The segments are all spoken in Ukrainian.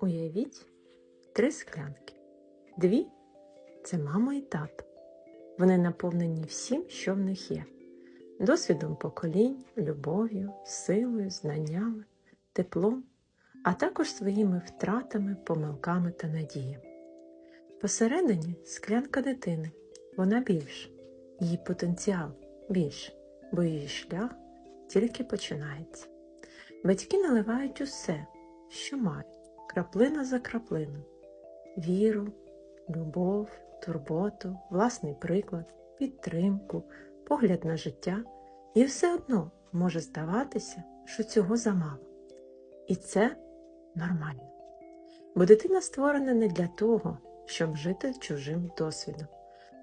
Уявіть три склянки. Дві це мама і тато. Вони наповнені всім, що в них є: досвідом поколінь, любов'ю, силою, знаннями, теплом, а також своїми втратами, помилками та надіями. Посередині склянка дитини. Вона більша, її потенціал більше, бо її шлях тільки починається. Батьки наливають усе, що мають, краплина за краплиною. Віру, любов, турботу, власний приклад, підтримку, погляд на життя. І все одно може здаватися, що цього замало. І це нормально. Бо дитина створена не для того, щоб жити чужим досвідом,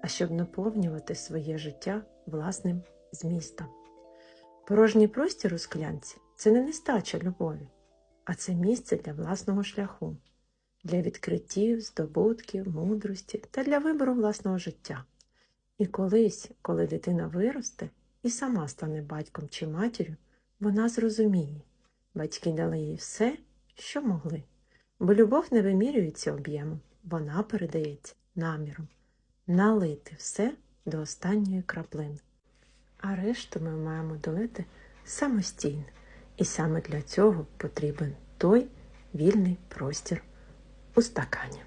а щоб наповнювати своє життя власним змістом. Порожній простір у склянці це не нестача любові, а це місце для власного шляху, для відкриттів, здобутків, мудрості та для вибору власного життя. І колись, коли дитина виросте і сама стане батьком чи матір'ю, вона зрозуміє, батьки дали їй все, що могли, бо любов не вимірюється об'ємом, вона передається наміром налити все до останньої краплини. А решту ми маємо долити самостійно. І саме для цього потрібен той вільний простір у стакані.